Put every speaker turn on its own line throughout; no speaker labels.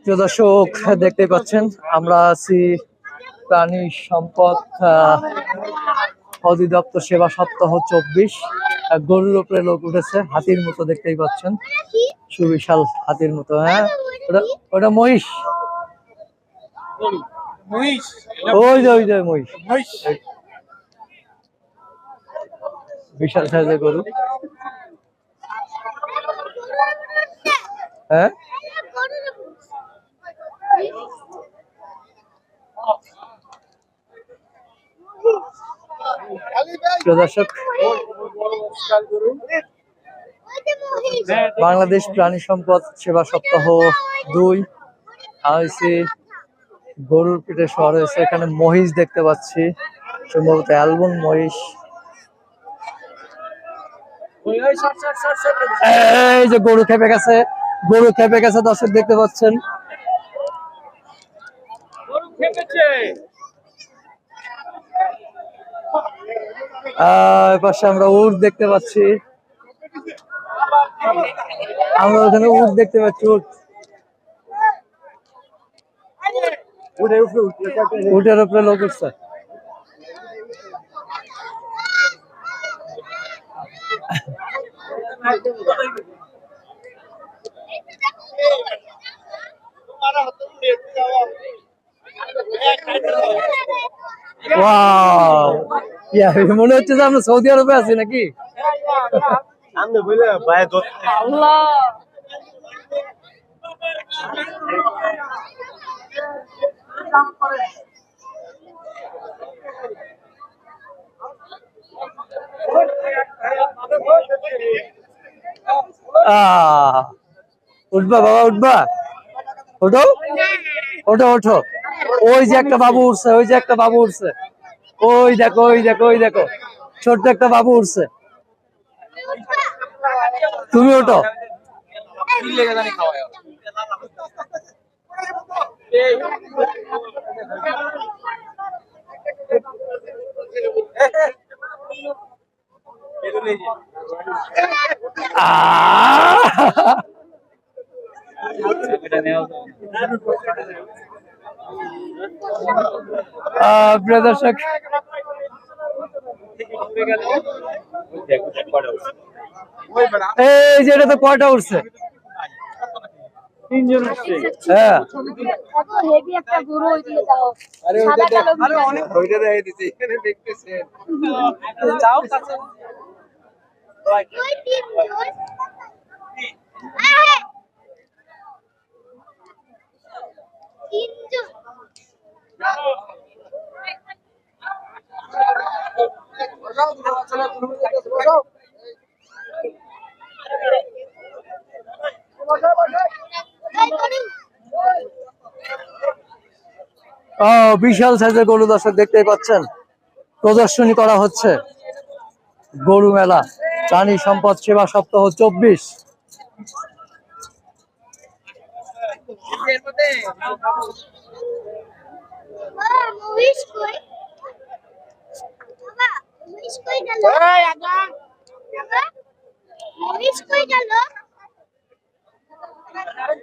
প্রিয় দর্শক দেখতে পাচ্ছেন আমরা আছি প্রাণী সম্পদ অধিদপ্তর সেবা সপ্তাহ চব্বিশ। গরুর উপরে লোক উঠেছে হাতির মতো দেখতেই পাচ্ছেন। সুবিশাল হাতির মতো হ্যাঁ? ওটা ওটা মহিষ। ওই যে ওই যে মহিষ। বিশাল সাইজের গরু। হ্যাঁ? দর্শক, বাংলাদেশ প্রাণী সম্পদ সেবা সপ্তাহ দুই আইসি গরুর পিঠে শহর হয়েছে এখানে মহিষ দেখতে পাচ্ছি। সম্ভবত অ্যালবন মহিষ। এই যে গরু খেপে গেছে গরু খেপে গেছে দর্শক দেখতে পাচ্ছেন। আহ, এপাশে আমরা উট দেখতে পাচ্ছি। আমরা ওখানে উট দেখতে পাচ্ছি উট। উটের উপরে লোক উঠছে। মনে হচ্ছে যে আমরা সৌদি আরবে আছি নাকি? উঠবা বাবা, উঠবা। ওঠো। ওঠো ওঠো। ওই যে একটা বাবু উঠছে, ওই যে একটা বাবু উঠছে। ওই দেখো ওই দেখো ওই দেখো। ছোট্ট একটা বাবু উঠছে। তুমি ওঠো। প্রিয় দর্শক। এই যে এটা তো কয়টা উঠছে হ্যাঁ
কত হেভি একটা গরু ওই দিকে দাও সাদা কালো বিড়াল।
ওইটা দেখে দিছি এখানে
বিশাল সাইজের গরু দর্শক দেখতেই পাচ্ছেন। প্রদর্শনী করা হচ্ছে। গরু মেলা। প্রাণী সম্পদ সেবা সপ্তাহ চব্বিশ
বাবা, মহিষ কই? বাবা, মহিষ কই গেল? বাবা, মহিষ কই গেল? বাবা,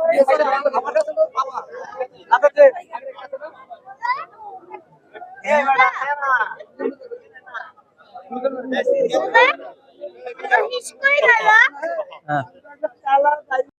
মহিষ কই গেল?
হ্যাঁ